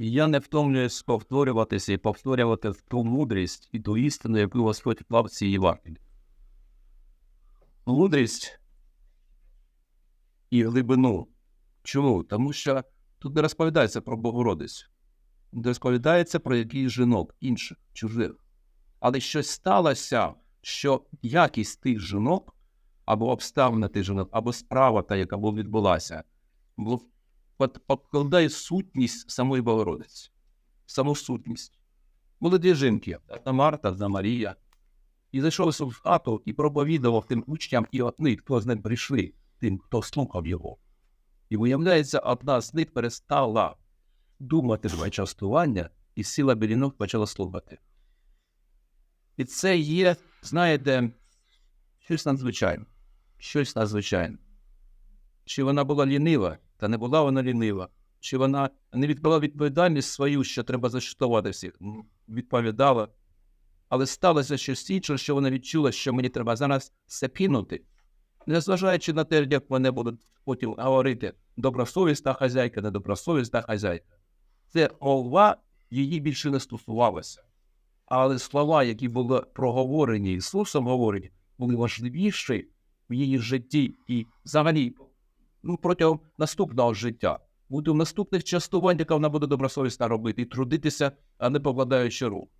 Я не втомлююсь повторюватися і повторювати ту мудрість і ту істину, яку Господь вклав в цій Євангелії. Мудрість і глибину. Чому? Тому що тут не розповідається про Богородицю, не розповідається про якийсь жінок, інших, чужих. Але щось сталося, що якість тих жінок, або обставина тих жінок, або справа та, яка відбулася, було покладає сутність самої Богородиці, саму сутність. Були дві жінки, одна Марта, одна Марія. І зайшовся в хату і проповідував тим учням, і одні, хто з ним прийшли, тим, хто слухав його. І виявляється, одна з них перестала думати про частування і сіла біля почала слухати. І це є, знаєте, щось надзвичайне. Щось надзвичайне. Чи вона була лінива, та не була вона лінива. Чи вона не відбула відповідальність свою, що треба зачитувати всіх? Відповідала. Але сталося щось інше, що вона відчула, що мені треба зараз все кинути. Незважаючи на те, як мене будуть потім говорити добросовісна хазяйка, недобросовісна хазяйка. Це голова її більше не стосувалося. Але слова, які були проговорені Ісусом говорені, були важливіші в її житті і взагалі ну, протягом наступного життя. Буде в наступних частувань, яка вона буде добросовісно робити, і трудитися, а не покладаючи рук.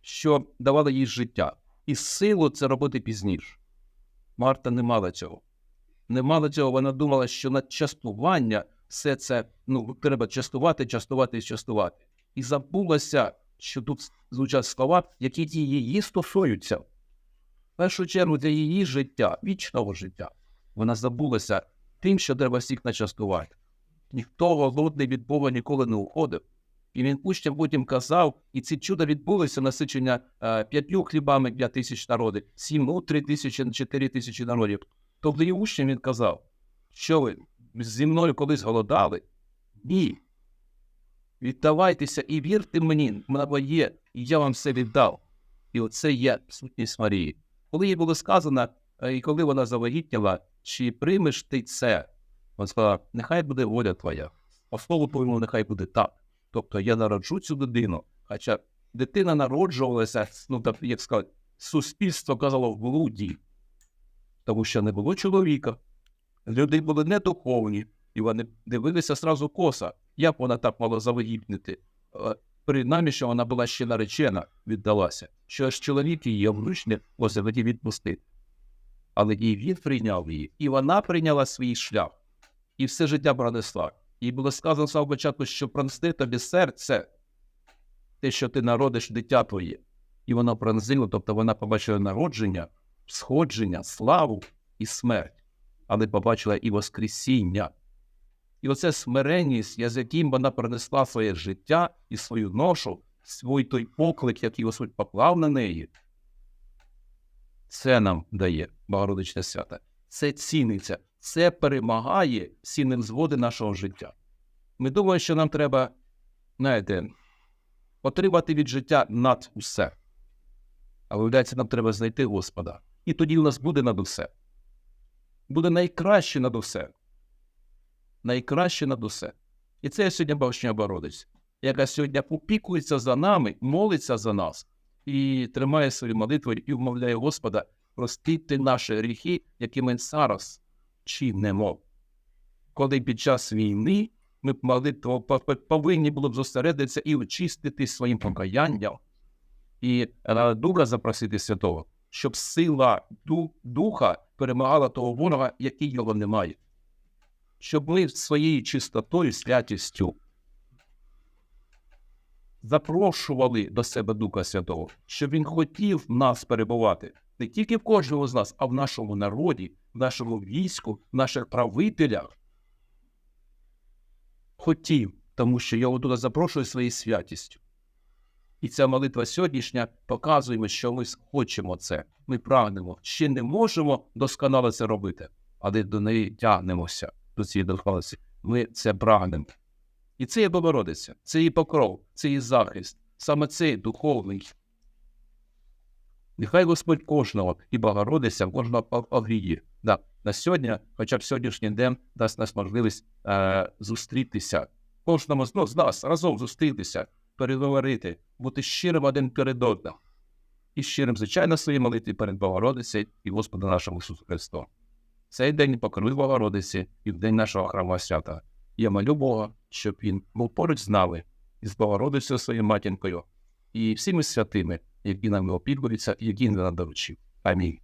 Що давало їй життя. І силу це робити пізніше. Марта не мала цього. Не мала цього, вона думала, що на частування все це ну, треба частувати, частувати і частувати. І забулося, що тут звучать слова, які її стосуються. В першу чергу для її життя, вічного життя. Вона забулася тим, що треба всіх начастувати. Ніхто голодний від Бога ніколи не уходив. І він учням потім казав, і ці чуда відбулися насичення е, п'ятью хлібами п'ять тисяч народів, сім, три тисячі, чотири тисячі народів. Тобто і учням він казав, що ви зі мною колись голодали? Ні. Віддавайтеся і вірте мені, моє, і я вам все віддав. І оце є сутність Марії. Коли їй було сказано, і коли вона завагітніла, чи приймеш ти це? Вона сказала, нехай буде воля твоя. А слово твоєму нехай буде так. Тобто я народжу цю дитину, хоча дитина народжувалася, ну так як сказати, суспільство казало в блуді, тому що не було чоловіка. Люди були недуховні, і вони дивилися сразу коса, як вона так мала завагітнити. Е, Принаймні, що вона була ще наречена, віддалася, що аж чоловік її обручне хотів відпустити. Але і він прийняв її, і вона прийняла свій шлях, і все життя пронесла. Їй було сказано самого початку, що пронести тобі серце, те, що ти народиш дитя твоє. І воно пронзило, тобто вона побачила народження, сходження, славу і смерть, але побачила і Воскресіння. І оце смиренність, з яким вона принесла своє життя і свою ношу, свій той поклик, який Господь поклав на неї, це нам дає Богородичне свято. Це ціниться, це перемагає всі невзгоди нашого життя. Ми думаємо, що нам треба, знаєте, отримати від життя над усе. А виявляється, нам треба знайти Господа. І тоді у нас буде над усе. Буде найкраще над усе. Найкраще над усе. І це сьогодні Богородиця, яка сьогодні опікується за нами, молиться за нас і тримає свою молитву і вмовляє Господа простити наші гріхи, які ми зараз чинимо. Коли під час війни ми по- повинні були б зосередитися і очистити своїм покаянням, і е, Духа запросити святого, щоб сила Духа перемагала того ворога, який його немає. Щоб ми своєю чистотою, святістю запрошували до себе Духа Святого, щоб він хотів в нас перебувати не тільки в кожному з нас, а в нашому народі, в нашому війську, в наших правителях. Хотів, тому що його туди запрошує своєю святістю. І ця молитва сьогоднішня показує, що ми хочемо це, ми прагнемо. Ще не можемо досконало це робити, але до неї тягнемося, до цієї досконалості. Ми це прагнемо. І це є Богородиця, це її покров, це її захист, саме цей духовний. Нехай Господь кожного і Богородиця кожного обріє. Да, на сьогодні, хоча б сьогоднішній день дасть нас можливість е, зустрітися кожному ну, з нас разом зустрітися, переговорити, бути щирим один перед одним. І щирим, звичайно, свої молитві перед Богородицею і Господом нашим Ісусом Христом. Цей день покрови Богородиці і в день нашого храмового свята. Я молю Бога, щоб він був поруч з нами, із Богородицею своєю матінкою, і всіми святими, які нам опікуються, і які нам доручив. Амінь.